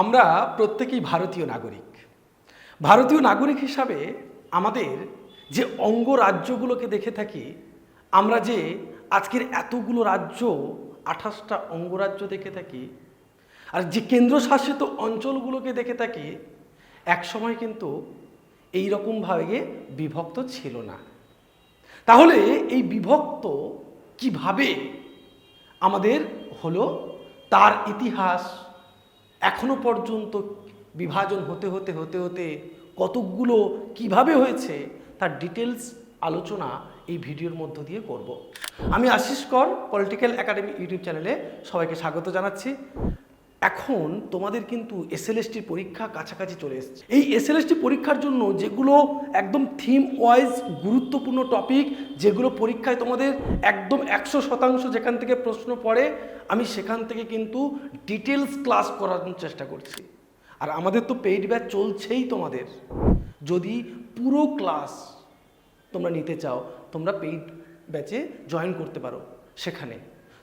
আমরা প্রত্যেকেই ভারতীয় নাগরিক। ভারতীয় নাগরিক হিসাবে আমাদের যে অঙ্গরাজ্যগুলোকে দেখে থাকি, আমরা যে আজকের এতগুলো রাজ্য, আঠাশটা অঙ্গরাজ্য দেখে থাকি, আর যে কেন্দ্রশাসিত অঞ্চলগুলোকে দেখে থাকি একসময় কিন্তু এই রকমভাবে বিভক্ত ছিল না। তাহলে এই বিভক্ত কীভাবে আমাদের হলো, তার ইতিহাস এখনও পর্যন্ত বিভাজন হতে হতে হতে হতে কতকগুলো কীভাবে হয়েছে তার ডিটেলস আলোচনা এই ভিডিওর মধ্য দিয়ে করব। আমি আশিস কর পলিটিক্যাল একাডেমি ইউটিউব চ্যানেলে সবাইকে স্বাগত জানাচ্ছি। এখন তোমাদের কিন্তু এসএলএসটির পরীক্ষা কাছাকাছি চলে এসেছে। এই এসএলএসটি পরীক্ষার জন্য যেগুলো একদম থিম ওয়াইজ গুরুত্বপূর্ণ টপিক যেগুলো পরীক্ষায় তোমাদের একদম একশো শতাংশ যেখান থেকে প্রশ্ন পড়ে, আমি সেখান থেকে কিন্তু ডিটেলস ক্লাস করানোর চেষ্টা করছি। আর আমাদের তো পেইড ব্যাচ চলছেই তোমাদের। যদি পুরো ক্লাস তোমরা নিতে চাও, তোমরা পেইড ব্যাচে জয়েন করতে পারো সেখানে।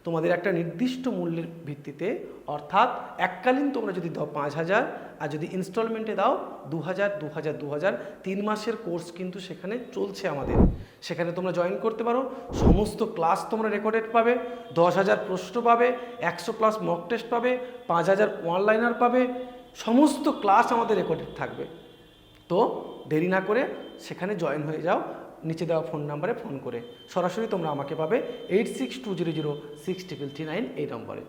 তোমাদের একটা নির্দিষ্ট মূল্যের ভিত্তিতে, অর্থাৎ এককালীন তোমরা যদি দাও পাঁচ হাজার, আর যদি ইনস্টলমেন্টে দাও দু হাজার দু হাজার দু হাজার তিন মাসের কোর্স কিন্তু সেখানে চলছে আমাদের। সেখানে তোমরা জয়েন করতে পারো, সমস্ত ক্লাস তোমরা রেকর্ডেড পাবে, দশ হাজার প্রশ্ন পাবে, একশো প্লাস মক টেস্ট পাবে, পাঁচ হাজার অনলাইনার পাবে, সমস্ত ক্লাস আমাদের রেকর্ডেড থাকবে। তো দেরি না করে সেখানে জয়েন হয়ে যাও নিচে দেওয়া ফোন নাম্বারে ফোন করে। সরাসরি তোমরা আমাকে পাবে eight six two zero zero six triple three nine এই নম্বরে।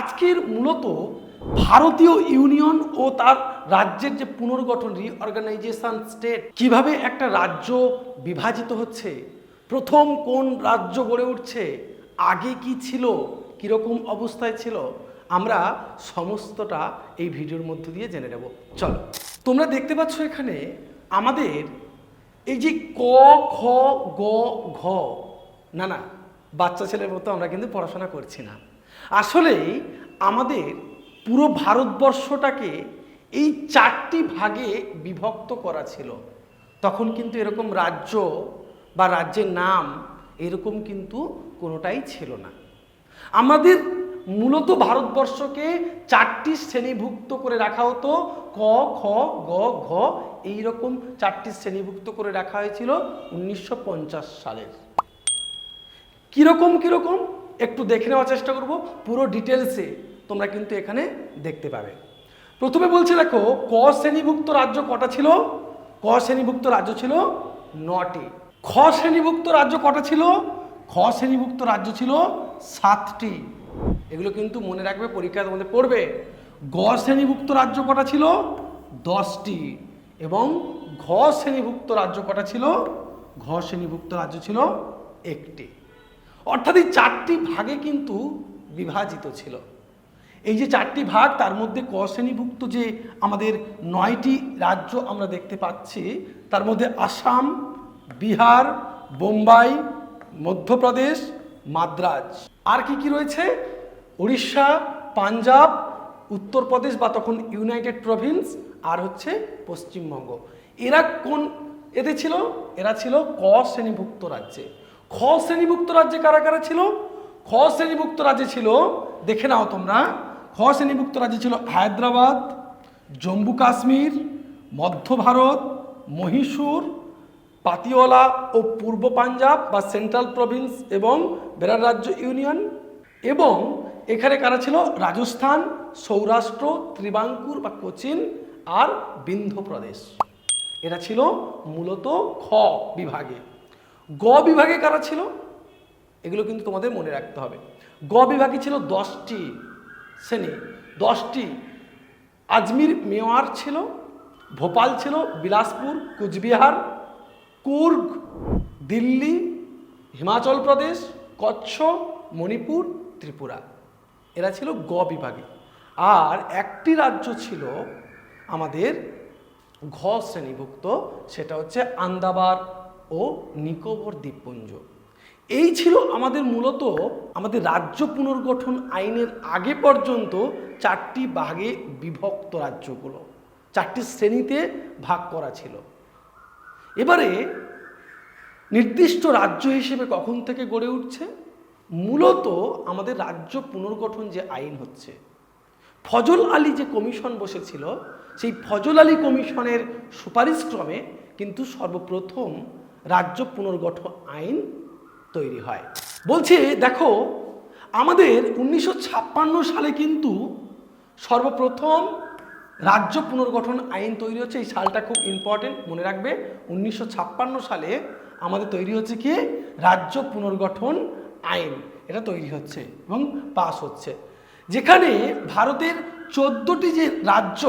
আজকের মূলত ভারতীয় ইউনিয়ন ও তার রাজ্যের যে পুনর্গঠন রিঅর্গানাইজেশন স্টেট কীভাবে একটা রাজ্য বিভাজিত হচ্ছে, প্রথম কোন রাজ্য গড়ে উঠছে, আগে কি ছিল, কীরকম অবস্থায় ছিল, আমরা সমস্তটা এই ভিডিওর মধ্য দিয়ে জেনে নেব। চলো, তোমরা দেখতে পাচ্ছ এখানে আমাদের এই যে ক, খ, গ, ঘ, না না, বাচ্চা ছেলের মতো আমরা কিন্তু পড়াশোনা করছি না। আসলে আমাদের পুরো ভারতবর্ষটাকে এই চারটি ভাগে বিভক্ত করা ছিল। তখন কিন্তু এরকম রাজ্য বা রাজ্যের নাম এরকম কিন্তু কোনোটাই ছিল না। আমাদের মূলত ভারতবর্ষকে চারটি শ্রেণীভুক্ত করে রাখা হতো। ক, খ, গ, ঘ এই রকম চারটি শ্রেণীভুক্ত করে রাখা হয়েছিল উনিশশো পঞ্চাশ সালের। কীরকম কীরকম? একটু দেখে নেওয়ার চেষ্টা করব। পুরো ডিটেলসে তোমরা কিন্তু এখানে দেখতে পাবে। প্রথমে বলছে, দেখো, ক শ্রেণীভুক্ত রাজ্য কটা ছিল? ক শ্রেণীভুক্ত রাজ্য ছিল নটি। খ শ্রেণীভুক্ত রাজ্য কটা ছিল? খ শ্রেণীভুক্ত রাজ্য ছিল সাতটি। এগুলো কিন্তু মনে রাখবে, পরীক্ষা তোমাদের পড়বে। গ শ্রেণীভুক্ত রাজ্য কটা ছিল? দশটি। এবং ঘ শ্রেণীভুক্ত রাজ্য কটা ছিল? ঘ শ্রেণীভুক্ত রাজ্য ছিল একটি। অর্থাৎ এই চারটি ভাগে কিন্তু বিভাজিত ছিল। এই যে চারটি ভাগ, তার মধ্যে ক শ্রেণীভুক্ত যে আমাদের নয়টি রাজ্য আমরা দেখতে পাচ্ছি, তার মধ্যে আসাম, বিহার, বোম্বাই, মধ্যপ্রদেশ মাদ্রাজ। আর কি কি রয়েছে? উড়িষ্যা, পাঞ্জাব, উত্তরপ্রদেশ বা তখন ইউনাইটেড প্রভিন্স, আর হচ্ছে পশ্চিমবঙ্গ। এরা কোন এতে ছিল? এরা ছিল ক শ্রেণীভুক্ত রাজ্যে। খ শ্রেণীভুক্ত রাজ্যে কারা কারা ছিল? খ শ্রেণীভুক্ত রাজ্যে ছিল, দেখে নাও তোমরা, খ শ্রেণীভুক্ত রাজ্যে ছিল হায়দ্রাবাদ, জম্মু কাশ্মীর, মধ্য ভারত, মহীশূর পাতিওয়ালা ও পূর্ব পাঞ্জাব বা সেন্ট্রাল প্রভিন্স এবং বেরার রাজ্য ইউনিয়ন। এবং এখানে কারা ছিল? রাজস্থান, সৌরাষ্ট্র, ত্রিবাঙ্কুর বা কোচিন আর বিন্ধ্য প্রদেশ এরা ছিল মূলত খ বিভাগে। গ বিভাগে কারা ছিল? এগুলো কিন্তু তোমাদের মনে রাখতে হবে। গ বিভাগে ছিল দশটি শ্রেণি। দশটি। আজমির মেওয়ার ছিল, ভোপাল ছিল, বিলাসপুর, কুচবিহার কুর্গ, দিল্লি, হিমাচল প্রদেশ কচ্ছ মণিপুর, ত্রিপুরা। এরা ছিল গ বিভাগে। আর একটি রাজ্য ছিল আমাদের ঘ শ্রেণীভুক্ত, সেটা হচ্ছে আন্দাবার ও নিকোবর দ্বীপপুঞ্জ। এই ছিল আমাদের মূলত আমাদের রাজ্য পুনর্গঠন আইনের আগে পর্যন্ত চারটি ভাগে বিভক্ত রাজ্যগুলো। চারটি শ্রেণীতে ভাগ করা ছিল। এবারে নির্দিষ্ট রাজ্য হিসেবে কখন থেকে গড়ে উঠছে? মূলত আমাদের রাজ্য পুনর্গঠন যে আইন হচ্ছে, ফজল আলী যে কমিশন বসেছিল, সেই ফজল আলী কমিশনের সুপারিশক্রমে কিন্তু সর্বপ্রথম রাজ্য পুনর্গঠন আইন তৈরি হয়। বলছে, দেখো, আমাদের উনিশশো ছাপ্পান্ন সালে কিন্তু সর্বপ্রথম রাজ্য পুনর্গঠন আইন তৈরি হচ্ছে, এই সালটা খুব ইম্পর্টেন্ট মনে রাখবে। উনিশশো ছাপ্পান্ন সালে আমাদের তৈরি হচ্ছে কি? রাজ্য পুনর্গঠন আইন, এটা তৈরি হচ্ছে এবং পাস হচ্ছে। যেখানে ভারতের চোদ্দোটি যে রাজ্য,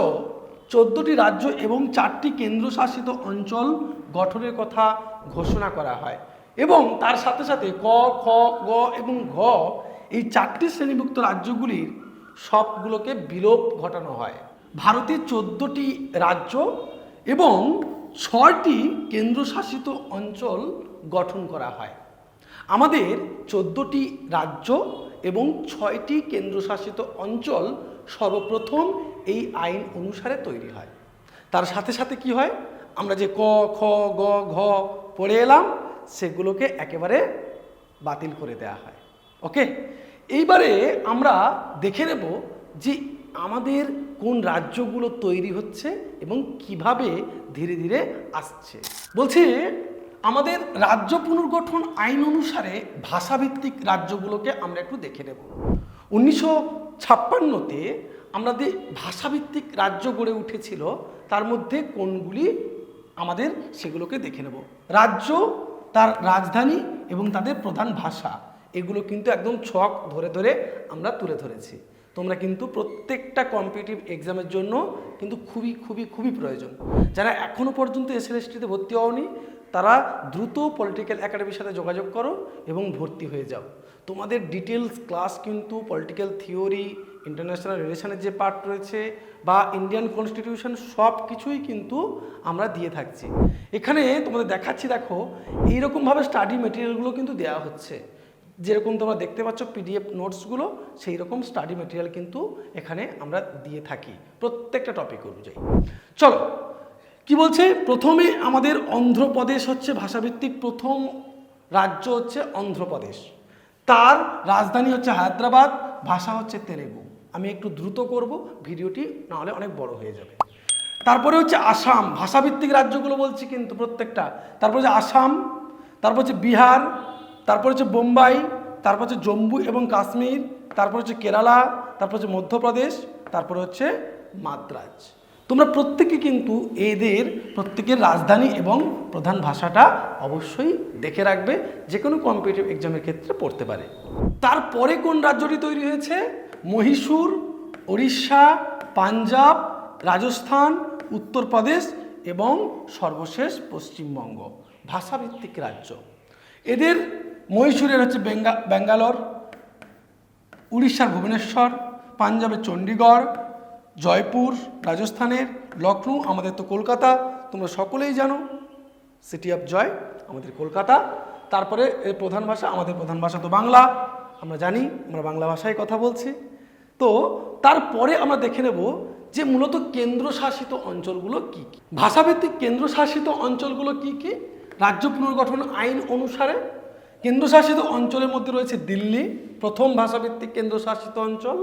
চোদ্দোটি রাজ্য এবং চারটি কেন্দ্রশাসিত অঞ্চল গঠনের কথা ঘোষণা করা হয় এবং তার সাথে সাথে ক, খ, গ এবং ঘ, এই চারটি শ্রেণীভুক্ত রাজ্যগুলির সবগুলোকে বিলোপ ঘটানো হয়। ভারতের চোদ্দোটি রাজ্য এবং ছয়টি কেন্দ্রশাসিত অঞ্চল গঠন করা হয়। আমাদের চোদ্দোটি রাজ্য এবং ছয়টি কেন্দ্রশাসিত অঞ্চল সর্বপ্রথম এই আইন অনুসারে তৈরি হয়। তার সাথে সাথে কি হয়? আমরা যে ক, খ, গ, ঘ পড়ে এলাম, সেগুলোকে একেবারে বাতিল করে দেওয়া হয়। ওকে এইবারে আমরা দেখে নেব যে আমাদের কোন রাজ্যগুলো তৈরি হচ্ছে এবং কীভাবে ধীরে ধীরে আসছে। বলছে, আমাদের রাজ্য পুনর্গঠন আইন অনুসারে ভাষাভিত্তিক রাজ্যগুলোকে আমরা একটু দেখে নেব। উনিশশো ছাপ্পান্নতে আমাদের ভাষাভিত্তিক রাজ্য গড়ে উঠেছিল, তার মধ্যে কোনগুলি আমাদের সেগুলোকে দেখে নেব। রাজ্য, তার রাজধানী এবং তাদের প্রধান ভাষা, এগুলো কিন্তু একদম ছক ধরে ধরে আমরা তুলে ধরেছি। তোমরা কিন্তু প্রত্যেকটা কম্পিটিটিভ এক্সামের জন্য কিন্তু খুবই খুবই খুবই প্রয়োজন। যারা এখনও পর্যন্ত এসএলএসটিতে ভর্তি হওনি, তারা দ্রুত পলিটিক্যাল একাডেমির সাথে যোগাযোগ করো এবং ভর্তি হয়ে যাও। তোমাদের ডিটেলস ক্লাস কিন্তু পলিটিক্যাল থিওরি ইন্টারন্যাশনাল রিলেশনের যে পার্ট রয়েছে বা ইন্ডিয়ান কনস্টিটিউশন সব কিছুই কিন্তু আমরা দিয়ে থাকছি। এখানে তোমাদের দেখাচ্ছি, দেখো, এইরকমভাবে স্টাডি মেটেরিয়ালগুলো কিন্তু দেওয়া হচ্ছে। যেরকম তোমরা দেখতে পাচ্ছ পিডিএফ নোটসগুলো সেই রকম স্টাডি মেটেরিয়াল কিন্তু এখানে আমরা দিয়ে থাকি প্রত্যেকটা টপিক অনুযায়ী। চলো, কি বলছে? প্রথমে আমাদের অন্ধ্রপ্রদেশ হচ্ছে ভাষাভিত্তিক, প্রথম রাজ্য হচ্ছে অন্ধ্রপ্রদেশ। তার রাজধানী হচ্ছে হায়দ্রাবাদ, ভাষা হচ্ছে তেলেগু। আমি একটু দ্রুত করব, ভিডিওটি নাহলে অনেক বড় হয়ে যাবে। তারপরে হচ্ছে আসাম, ভাষাভিত্তিক রাজ্যগুলো বলছি কিন্তু প্রত্যেকটা। তারপর হচ্ছে আসাম, তারপর হচ্ছে বিহার তারপর হচ্ছে বোম্বাই, তারপর হচ্ছে জম্মু এবং কাশ্মীর, তারপর হচ্ছে কেরালা, তারপর হচ্ছে মধ্যপ্রদেশ, তারপর হচ্ছে মাদ্রাজ। তোমরা প্রত্যেকে কিন্তু এদের প্রত্যেকের রাজধানী এবং প্রধান ভাষাটা অবশ্যই দেখে রাখবে যে কোনো কম্পিটিটিভ এক্সামের ক্ষেত্রে পড়তে পারে। তারপরে কোন রাজ্যটি তৈরি হয়েছে? মহীশূর উড়িষ্যা পাঞ্জাব, রাজস্থান, উত্তরপ্রদেশ এবং সর্বশেষ পশ্চিমবঙ্গ, ভাষাভিত্তিক রাজ্য। এদের মহীশূরের হচ্ছে বেঙ্গা, ব্যাঙ্গালোর, উড়িষ্যার ভুবনেশ্বর, পাঞ্জাবের চণ্ডীগড়, জয়পুর, রাজস্থানের লখনৌ আমাদের তো কলকাতা। তোমরা সকলেই জানো সিটি অফ জয় আমাদের কলকাতা। তারপরে প্রধান ভাষা, আমাদের প্রধান ভাষা তো বাংলা। আমরা জানি, আমরা বাংলা ভাষায় কথা বলছি। তো তারপরে আমরা দেখে নেব যে মূলত কেন্দ্রশাসিত অঞ্চলগুলো কি কি। ভাষাভিত্তিক কেন্দ্রশাসিত অঞ্চলগুলো কি কি? রাজ্য পুনর্গঠন আইন অনুসারে কেন্দ্রশাসিত অঞ্চলের মধ্যে রয়েছে দিল্লি, প্রথম ভাষাভিত্তিক কেন্দ্রশাসিত অঞ্চল,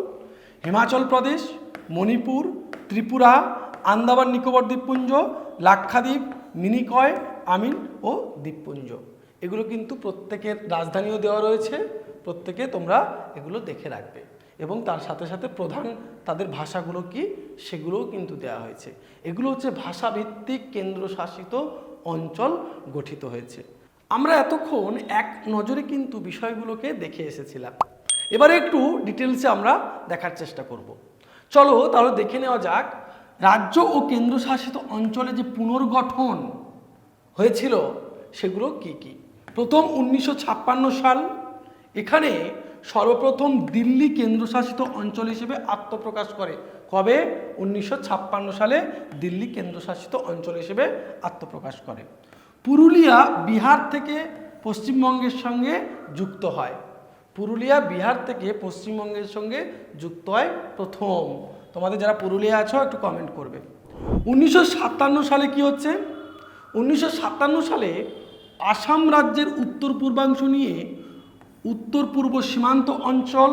হিমাচল প্রদেশ, মণিপুর, ত্রিপুরা, আন্দামান নিকোবর দ্বীপপুঞ্জ, লাক্ষাদ্বীপ, মিনিকয়, আমিন ও দ্বীপপুঞ্জ। এগুলো কিন্তু প্রত্যেকের রাজধানীও দেওয়া রয়েছে, প্রত্যেকে তোমরা এগুলো দেখে রাখবে। এবং তার সাথে সাথে প্রধান তাদের ভাষাগুলো কি, সেগুলোও কিন্তু দেওয়া হয়েছে। এগুলো হচ্ছে ভাষাভিত্তিক কেন্দ্রশাসিত অঞ্চল গঠিত হয়েছে। আমরা এতক্ষণ এক নজরে কিন্তু বিষয়গুলোকে দেখে এসেছিলাম। এবারে একটু ডিটেলসে আমরা দেখার চেষ্টা করব। চলো তাহলে দেখে নেওয়া যাক, রাজ্য ও কেন্দ্রশাসিত অঞ্চলে যে পুনর্গঠন হয়েছিল, সেগুলো কি কি? প্রথম উনিশশো ছাপ্পান্ন সাল, এখানে সর্বপ্রথম দিল্লি কেন্দ্রশাসিত অঞ্চল হিসেবে আত্মপ্রকাশ করে। কবে? উনিশশো ছাপ্পান্ন সালে দিল্লি কেন্দ্রশাসিত অঞ্চল হিসেবে আত্মপ্রকাশ করে। পুরুলিয়া বিহার থেকে পশ্চিমবঙ্গের সঙ্গে যুক্ত হয়। পুরুলিয়া বিহার থেকে পশ্চিমবঙ্গের সঙ্গে যুক্ত হয় প্রথম। তোমাদের যারা পুরুলিয়া আছো, একটু কমেন্ট করবে। উনিশশো সাতান্ন সালে কি হচ্ছে? উনিশশো সাতান্ন সালে আসাম রাজ্যের উত্তর পূর্বাংশ নিয়ে উত্তর পূর্ব সীমান্ত অঞ্চল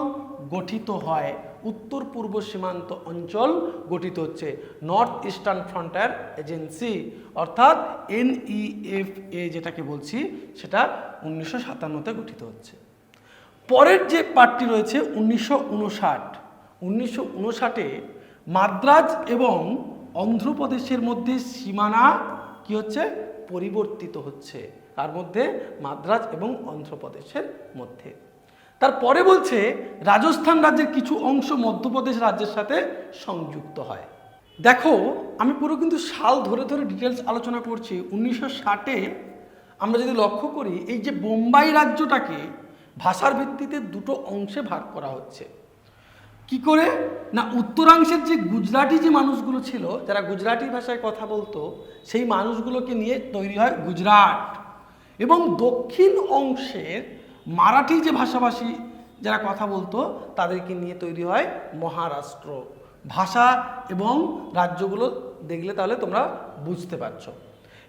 গঠিত হয়। উত্তর পূর্ব সীমান্ত অঞ্চল গঠিত হচ্ছে। নর্থ ইস্টার্ন ফ্রন্টায়ার এজেন্সি অর্থাৎ এনইএফএ যেটাকে বলছি, সেটা উনিশশো সাতান্নতে গঠিত হচ্ছে। পরের যে পার্টটি রয়েছে, উনিশশো উনষাট। উনিশশো উনষাটে মাদ্রাজ এবং অন্ধ্রপ্রদেশের মধ্যে সীমানা কি হচ্ছে? পরিবর্তিত হচ্ছে। তার মধ্যে মাদ্রাজ এবং অন্ধ্রপ্রদেশের মধ্যে। তারপরে বলছে, রাজস্থান রাজ্যের কিছু অংশ মধ্যপ্রদেশ রাজ্যের সাথে সংযুক্ত হয়। দেখো, আমি পুরো কিন্তু সাল ধরে ধরে ডিটেলস আলোচনা করছি, উনিশশো ষাটে আমরা যদি লক্ষ্য করি, এই যে বোম্বাই রাজ্যটাকে ভাষার ভিত্তিতে দুটো অংশে ভাগ করা হচ্ছে। কি করে? না, উত্তরাংশের যে গুজরাটি যে মানুষগুলো ছিল, যারা গুজরাটি ভাষায় কথা বলতো, সেই মানুষগুলোকে নিয়ে তৈরি হয় গুজরাট। এবং দক্ষিণ অংশের মারাঠি যে ভাষাভাষী যারা কথা বলতো, তাদেরকে নিয়ে তৈরি হয় মহারাষ্ট্র ভাষা এবং রাজ্যগুলো দেখলে তাহলে তোমরা বুঝতে পারছ।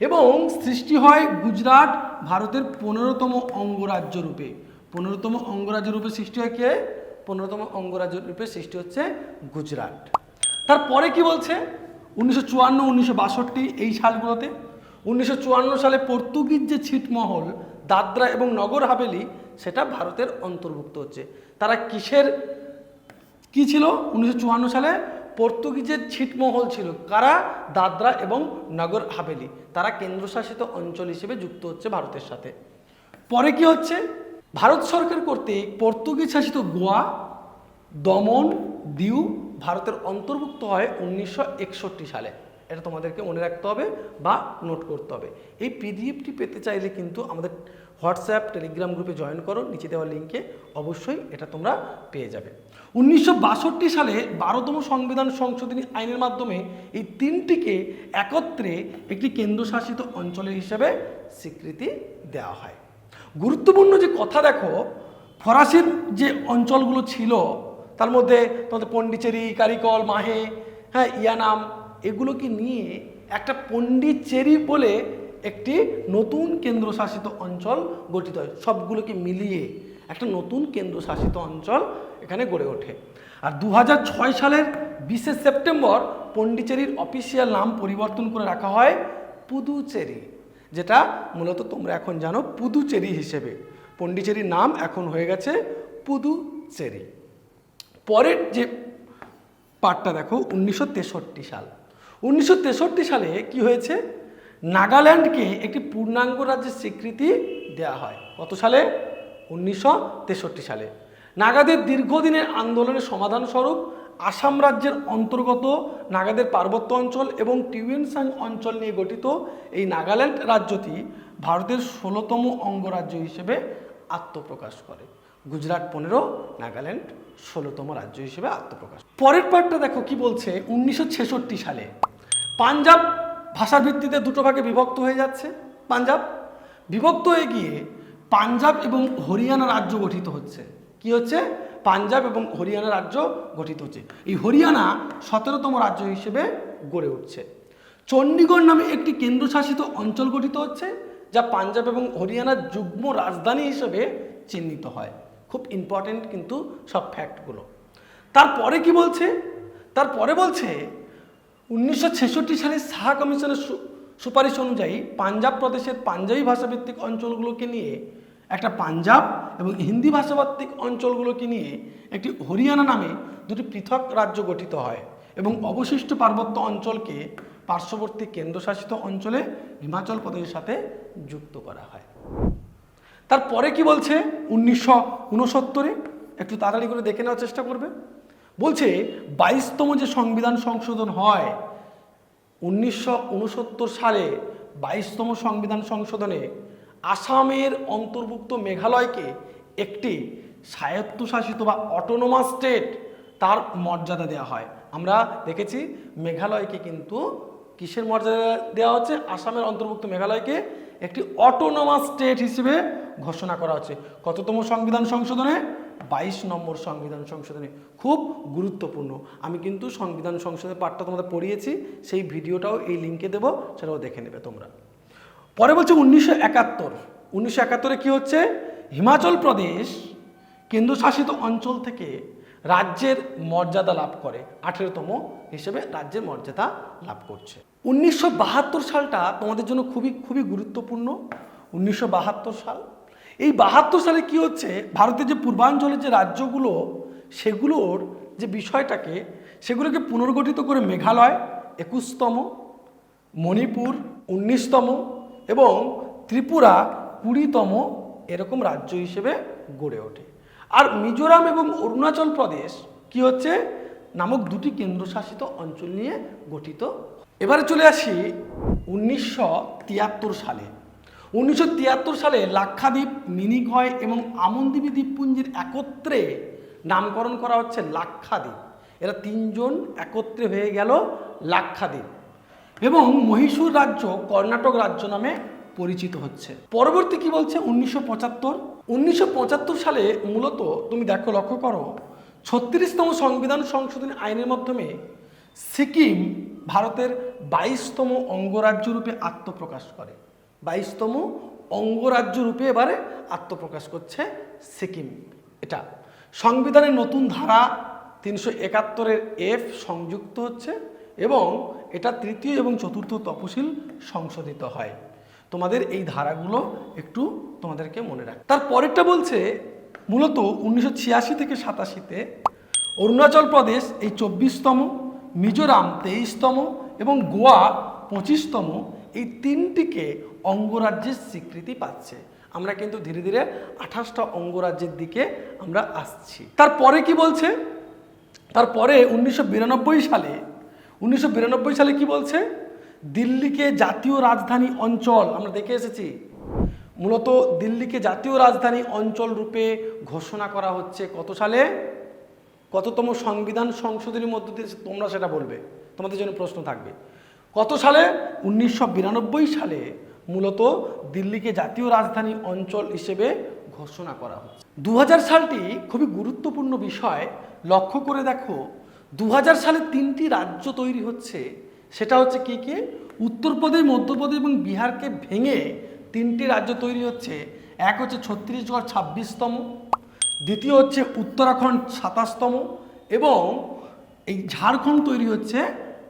এবং সৃষ্টি হয় গুজরাট ভারতের পনেরোতম অঙ্গরাজ্য রূপে। পনেরোতম অঙ্গরাজ্য রূপে সৃষ্টি হয় কে? পনেরোতম অঙ্গরাজ্য রূপে সৃষ্টি হচ্ছে গুজরাট। তারপরে কি বলছে? উনিশশো চুয়ান্ন, উনিশশো বাষট্টি এই সালগুলোতে। উনিশশো চুয়ান্ন সালে পর্তুগিজ যে ছিটমহল, দাদরা এবং নগর হাভেলি সেটা ভারতের অন্তর্ভুক্ত হচ্ছে। তারা কিসের, কি ছিল? উনিশশো চুয়ান্ন সালে পর্তুগিজের ছিটমহল ছিল। কারা? দাদরা এবং নগর হাভেলি। তারা কেন্দ্রশাসিত অঞ্চল হিসেবে যুক্ত হচ্ছে ভারতের সাথে। পরে কি হচ্ছে? ভারত সরকার কর্তৃক পর্তুগিজ শাসিত গোয়া, দমন, দিউ ভারতের অন্তর্ভুক্ত হয় উনিশশো একষট্টি সালে। এটা তোমাদেরকে মনে রাখতে হবে বা নোট করতে হবে। এই পিডিএফটি পেতে চাইলে কিন্তু আমাদের হোয়াটসঅ্যাপ, টেলিগ্রাম গ্রুপে জয়েন করো, নিচে দেওয়া লিঙ্কে অবশ্যই এটা তোমরা পেয়ে যাবে। উনিশশো বাষট্টি সালে বারোতম সংবিধান সংশোধনী আইনের মাধ্যমে এই তিনটিকে একত্রে একটি কেন্দ্রশাসিত অঞ্চলের হিসেবে স্বীকৃতি দেওয়া হয়। গুরুত্বপূর্ণ যে কথা দেখো, ফরাসির যে অঞ্চলগুলো ছিল, তার মধ্যে তোমাদের পন্ডিচেরি, কারিকল, মাহে হ্যাঁ ইয়ানাম, এগুলোকে নিয়ে একটা পন্ডিচেরি বলে একটি নতুন কেন্দ্রশাসিত অঞ্চল গঠিত হয়। সবগুলোকে মিলিয়ে একটা নতুন কেন্দ্রশাসিত অঞ্চল এখানে গড়ে ওঠে। আর দু হাজার ছয় সালের বিশে সেপ্টেম্বর পন্ডিচেরির অফিসিয়াল নাম পরিবর্তন করে রাখা হয় পুদুচেরি, যেটা মূলত তোমরা এখন জানো পুদুচেরি হিসেবে। পন্ডিচেরির নাম এখন হয়ে গেছে পুদুচেরি। পরের যে পার্টটা দেখো, উনিশশো তেষট্টি সাল। উনিশশো তেষট্টি সালে কি হয়েছে? নাগাল্যান্ডকে একটি পূর্ণাঙ্গ রাজ্যের স্বীকৃতি দেওয়া হয়। কত সালে? উনিশশো তেষট্টি সালে। নাগাদের দীর্ঘদিনের আন্দোলনের সমাধান স্বরূপ আসাম রাজ্যের অন্তর্গত নাগাদের পার্বত্য অঞ্চল এবং টিউয়েনসাং অঞ্চল নিয়ে গঠিত এই নাগাল্যান্ড রাজ্যটি ভারতের ষোলোতম অঙ্গরাজ্য হিসেবে আত্মপ্রকাশ করে। গুজরাট পনেরো, নাগাল্যান্ড ষোলোতম রাজ্য হিসেবে আত্মপ্রকাশ। পরের পার্টটা দেখো কি বলছে? উনিশশো ছেষট্টি সালে। পাঞ্জাব ভাষার ভিত্তিতে দুটো ভাগে বিভক্ত হয়ে যাচ্ছে, পাঞ্জাব। বিভক্ত হয়ে গিয়ে পাঞ্জাব এবং হরিয়ানা রাজ্য গঠিত হচ্ছে। কি হচ্ছে? পাঞ্জাব এবং হরিয়ানা রাজ্য গঠিত হচ্ছে। এই হরিয়ানা সতেরোতম রাজ্য হিসেবে গড়ে উঠছে। চণ্ডীগড় নামে একটি কেন্দ্রশাসিত অঞ্চল গঠিত হচ্ছে, যা পাঞ্জাব এবং হরিয়ানার যুগ্ম রাজধানী হিসেবে চিহ্নিত হয়। খুব ইম্পর্টেন্ট কিন্তু সব ফ্যাক্টগুলো তারপরে কি বলছে? তারপরে বলছে উনিশশো ছেষট্টি সালে সাহা কমিশনের সুপারিশ অনুযায়ী পাঞ্জাব প্রদেশের পাঞ্জাবি ভাষাভিত্তিক অঞ্চলগুলোকে নিয়ে, একটা পাঞ্জাব এবং হিন্দি ভাষাভিত্তিক অঞ্চলগুলোকে নিয়ে একটি হরিয়ানা নামে দুটি পৃথক রাজ্য গঠিত হয় এবং অবশিষ্ট পার্বত্য অঞ্চলকে পার্শ্ববর্তী কেন্দ্রশাসিত অঞ্চলে হিমাচল প্রদেশের সাথে যুক্ত করা হয়। তারপরে কি বলছে? উনিশশো উনসত্তরে একটু তাড়াতাড়ি করে দেখে নেওয়ার চেষ্টা করবে। বলছে, বাইশতম যে সংবিধান সংশোধন হয়, উনিশশো উনসত্তর সালে বাইশতম সংবিধান সংশোধনে আসামের অন্তর্ভুক্ত মেঘালয়কে একটি স্বায়ত্তশাসিত বা অটোনোমাস স্টেট তার মর্যাদা দেওয়া হয়। আমরা দেখেছি মেঘালয়কে কিন্তু কিসের মর্যাদা দেওয়া হচ্ছে? আসামের অন্তর্ভুক্ত মেঘালয়কে একটি অটোনোমাস স্টেট হিসেবে ঘোষণা করা হচ্ছে। কততম সংবিধান সংশোধনে? বাইশ নম্বর সংবিধান সংশোধনে খুব গুরুত্বপূর্ণ। আমি কিন্তু সংবিধান সংশোধনের পাঠটা তোমাদের পড়িয়েছি, সেই ভিডিওটাও এই লিঙ্কে দেবো, সেটাও দেখে নেবে তোমরা। পরে বলছে উনিশশো একাত্তর। উনিশশো একাত্তরে কী হচ্ছে? হিমাচল প্রদেশ কেন্দ্রশাসিত অঞ্চল থেকে রাজ্যের মর্যাদা লাভ করে, আঠেরোতম হিসেবে রাজ্যের মর্যাদা লাভ করছে। উনিশশো বাহাত্তর সালটা তোমাদের জন্য খুবই খুবই গুরুত্বপূর্ণ। উনিশশো বাহাত্তর সাল এই বাহাত্তর সালে কি হচ্ছে? ভারতের যে পূর্বাঞ্চলের যে রাজ্যগুলো, সেগুলোর যে বিষয়টাকে, সেগুলোকে পুনর্গঠিত করে মেঘালয় একুশতম, মণিপুর উনিশতম এবং ত্রিপুরা কুড়িতম এরকম রাজ্য হিসেবে গড়ে ওঠে। আর মিজোরাম এবং অরুণাচল প্রদেশ কি হচ্ছে? নামক দুটি কেন্দ্রশাসিত অঞ্চল নিয়ে গঠিত। এবারে চলে আসি উনিশশো তিয়াত্তর সালে। উনিশশো তিয়াত্তর সালে লাক্ষাদ্বীপ মিনিকয় এবং আমনদ্বীপী দ্বীপপুঞ্জের একত্রে নামকরণ করা হচ্ছে লাক্ষাদ্বীপ। এরা তিনজন একত্রে হয়ে গেল লাক্ষাদ্বীপ এবং মহীশূর রাজ্য কর্ণাটক রাজ্য নামে পরিচিত হচ্ছে। পরবর্তী কি বলছে উনিশশো পঁচাত্তর? উনিশশো সালে মূলত, তুমি দেখো লক্ষ্য করো, ছত্রিশতম সংবিধান সংশোধনী আইনের মাধ্যমে সিকিম ভারতের বাইশতম অঙ্গরাজ্য রূপে আত্মপ্রকাশ করে। বাইশতম অঙ্গরাজ্য রূপে এবারে আত্মপ্রকাশ করছে সিকিম। এটা সংবিধানের নতুন ধারা তিনশো একাত্তরের এফ সংযুক্ত হচ্ছে এবং এটা তৃতীয় এবং চতুর্থ তপশিল সংশোধিত হয়। তোমাদের এই ধারাগুলো একটু তোমাদেরকে মনে রাখ তার পরেরটা বলছে মূলত উনিশশো ছিয়াশি থেকে সাতাশিতে অরুণাচল প্রদেশ এই চব্বিশতম, মিজোরাম তেইশতম এবং গোয়া পঁচিশতম এই তিনটিকে অঙ্গরাজ্যের স্বীকৃতি পাচ্ছে। আমরা কিন্তু ধীরে ধীরে আঠাশটা অঙ্গরাজ্যের দিকে আমরা আসছি। তারপরে কি বলছে? তারপরে উনিশশো বিরানব্বই সালে, উনিশশো বিরানব্বই সালে কি বলছে? দিল্লিকে জাতীয় রাজধানী অঞ্চল, আমরা দেখে এসেছি। মূলত দিল্লিকে জাতীয় রাজধানী অঞ্চল রূপে ঘোষণা করা হচ্ছে কত সালে? কততম সংবিধান সংশোধনীর মধ্য দিয়ে তোমরা সেটা বলবে। তোমাদের জন্য প্রশ্ন থাকবে। কত সালে? উনিশশো বিরানব্বই সালে মূলত দিল্লিকে জাতীয় রাজধানী অঞ্চল হিসেবে ঘোষণা করা হচ্ছে। দু হাজার সালটি খুবই গুরুত্বপূর্ণ বিষয়। লক্ষ্য করে দেখো দু হাজার সালে তিনটি রাজ্য তৈরি হচ্ছে। সেটা হচ্ছে কি কি? উত্তরপ্রদেশ, মধ্যপ্রদেশ এবং বিহারকে ভেঙে তিনটি রাজ্য তৈরি হচ্ছে। এক হচ্ছে ছত্তিশগড় ছাব্বিশতম, দ্বিতীয় হচ্ছে উত্তরাখণ্ড সাতাশতম এবং এই ঝাড়খণ্ড তৈরি হচ্ছে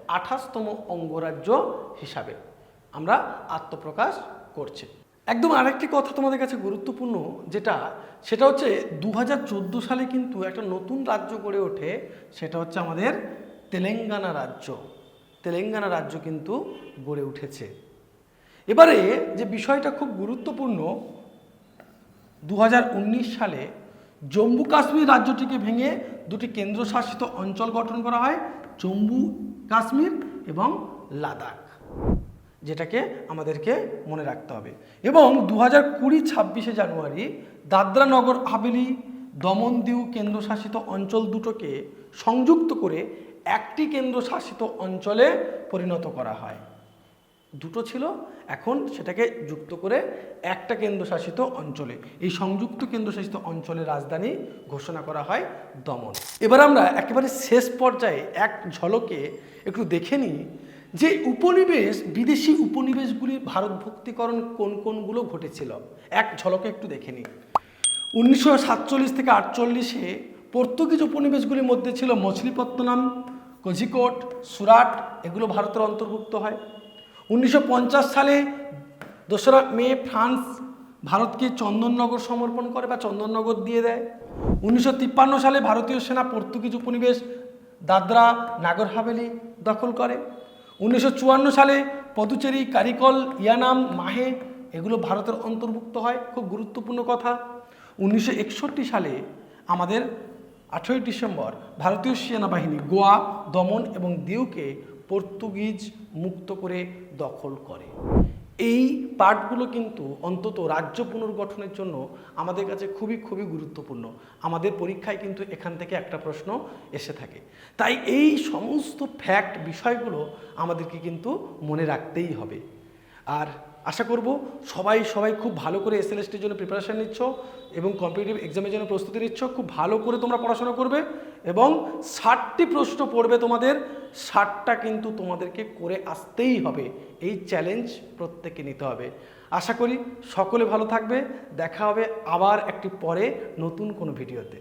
আঠাশতম অঙ্গরাজ্য হিসাবে। আমরা আত্মপ্রকাশ করছি। একদম আরেকটি কথা তোমাদের কাছে গুরুত্বপূর্ণ, যেটা, সেটা হচ্ছে দু হাজার চোদ্দ সালে কিন্তু একটা নতুন রাজ্য গড়ে ওঠে, সেটা হচ্ছে আমাদের তেলেঙ্গানা রাজ্য। তেলেঙ্গানা রাজ্য কিন্তু গড়ে উঠেছে। এবারে যে বিষয়টা খুব গুরুত্বপূর্ণ দু হাজার উনিশ সালে জম্মু কাশ্মীর রাজ্যটিকে ভেঙে দুটি কেন্দ্রশাসিত অঞ্চল গঠন করা হয়, জম্মু কাশ্মীর এবং লাদাখ। যেটাকে আমাদেরকে মনে রাখতে হবে। এবং দু হাজার কুড়ি ছাব্বিশে জানুয়ারি দাদরা নগর হাভেলি দমন দিউ কেন্দ্রশাসিত অঞ্চল দুটোকে সংযুক্ত করে একটি কেন্দ্রশাসিত অঞ্চলে পরিণত করা হয়। দুটো ছিল, এখন সেটাকে যুক্ত করে একটা কেন্দ্রশাসিত অঞ্চলে। এই সংযুক্ত কেন্দ্রশাসিত অঞ্চলের রাজধানী ঘোষণা করা হয় দমন। এবার আমরা একেবারে শেষ পর্যায়ে এক ঝলকে একটু দেখে নিই যে উপনিবেশ, বিদেশি উপনিবেশগুলির ভারত ভক্তিকরণ কোন কোনগুলো ঘটেছিল? এক ঝলকে একটু দেখে নিই। উনিশশো সাতচল্লিশ থেকে আটচল্লিশে পর্তুগিজ উপনিবেশগুলির মধ্যে ছিল মছলিপত্তনম, কোঝিকোট, সুরাট, এগুলো ভারতের অন্তর্ভুক্ত হয়। উনিশশো পঞ্চাশ সালে দোসরা মে ফ্রান্স ভারতকে চন্দননগর সমর্পণ করে বা চন্দননগর দিয়ে দেয়। উনিশশো তিপ্পান্ন সালে ভারতীয় সেনা পর্তুগিজ উপনিবেশ দাদরা নাগর হাভেলি দখল করে। উনিশশো চুয়ান্ন সালে পদুচেরি, কারিকল, ইয়ানাম, মাহে এগুলো ভারতের অন্তর্ভুক্ত হয়, খুব গুরুত্বপূর্ণ কথা। উনিশশো একষট্টি সালে আমাদের আঠেরোই ডিসেম্বর ভারতীয় সেনাবাহিনী গোয়া, দমন এবং দিউকে পর্তুগিজ মুক্ত করে দখল করে। এই পাঠগুলো কিন্তু অন্তত রাজ্য পুনর্গঠনের জন্য আমাদের কাছে খুবই খুবই গুরুত্বপূর্ণ। আমাদের পরীক্ষায় কিন্তু এখান থেকে একটা প্রশ্ন এসে থাকে। তাই এই সমস্ত ফ্যাক্ট বিষয়গুলো আমাদেরকে কিন্তু মনে রাখতেই হবে। আর আশা করব সবাই সবাই খুব ভালো করে এসএলএসটির জন্য প্রিপারেশান নিচ্ছ এবং কম্পিটিটিভ এক্সামের জন্য প্রস্তুতি নিচ্ছ। খুব ভালো করে তোমরা পড়াশোনা করবে এবং ষাটটি প্রশ্ন পড়বে তোমাদের। ষাটটা কিন্তু তোমাদেরকে করে আসতেই হবে। এই চ্যালেঞ্জ প্রত্যেককে নিতে হবে। আশা করি সকলে ভালো থাকবে। দেখা হবে আবার একটি পরে নতুন কোনো ভিডিওতে